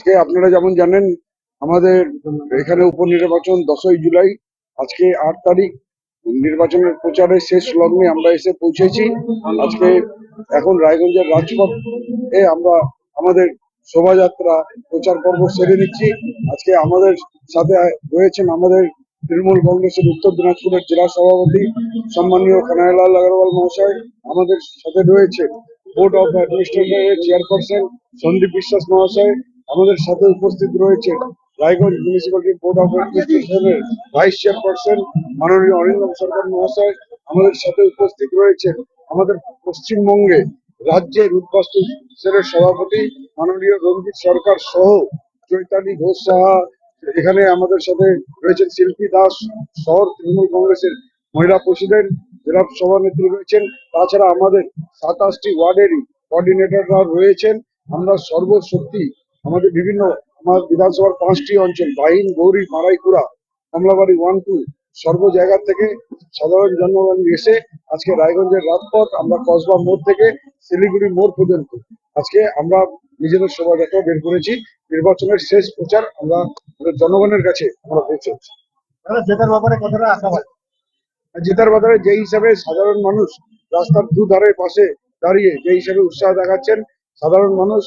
আজকে আপনারা যেমন জানেন, আমাদের এখানে উপনির্বাচন দশই জুলাই, আজকে আট তারিখ। নির্বাচনের প্রচারের শেষ লগ্নে আমরা এসে পৌঁছেছি। আজকে এখন রায়গঞ্জের রাজপথ এ আমরা আমাদের শোভাযাত্রা প্রচার পর্ব সেরে নিচ্ছি। আজকে আমাদের সাথে রয়েছেন আমাদের তৃণমূল কংগ্রেসের উত্তর দিনাজপুরের জেলা সভাপতি সম্মানীয় কানাইলাল আগরওয়াল মহাশয় আমাদের সাথে রয়েছে। বোর্ড অফ অ্যাডমিনিস্ট্রেটরের চেয়ারপারসন সন্দীপ বিশ্বাস মহাশয় আমাদের সাথে উপস্থিত রয়েছে রায়গঞ্জ মিউনিসিপ্যালিটি বোর্ড অফ অ্যাডমিনিস্ট্রেশনের ভাইস চেয়ারপারসন মাননীয় অরিন্দম সরকার মহাশয়। আমাদের সাথে উপস্থিত রয়েছে আমাদের পশ্চিমবঙ্গে রাজ্যের উদ্বাস্তু সেলের সভাপতি মাননীয় রঞ্জিত সরকার সহ চৈতালি ঘোষ সাহা। এখানে আমাদের সাথে রয়েছেন শিল্পী দাস শহর তৃণমূল কংগ্রেসের মহিলা প্রেসিডেন্ট জেলা সভানেত্রী রয়েছেন। তাছাড়া আমাদের সাতাশটি ওয়ার্ডেরই কোঅর্ডিনেটররা রয়েছেন। আমরা সর্বশক্তি আমাদের বিভিন্ন আমার বিধানসভার পাঁচটি অঞ্চল বাহিন গৌরী মারাইকুড়া কমলাবাড়ি ওয়ান টু সর্ব জায়গা থেকে সাধারণ জনগণ এসে আজকে রায়গঞ্জের রাজপথ আমরা কসবা মোড় থেকে শিলিগুড়ি মোড় পর্যন্ত। আজকে আমরা নিজেদের শোভাযাত্রা বের করেছি। নির্বাচনের শেষ প্রচার আমরা জনগণের কাছে আমরা পৌঁছেছি জেতার ব্যাপারে কতটা আশাবাদ আর জেতার বাজারে যে হিসাবে সাধারণ মানুষ রাস্তার দুধারে পাশে দাঁড়িয়ে যে হিসাবে উৎসাহ দেখাচ্ছেন সাধারণ মানুষ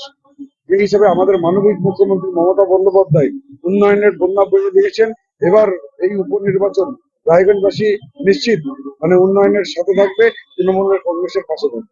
যে হিসাবে আমাদের মানবিক মুখ্যমন্ত্রী মমতা বন্দ্যোপাধ্যায় উন্নয়নের বন্যা বয়ে দিয়েছেন, এবার এই উপনির্বাচন রায়গঞ্জবাসী নিশ্চিত মানে উন্নয়নের সাথে থাকবে, তৃণমূলের কংগ্রেসের পাশে থাকবে।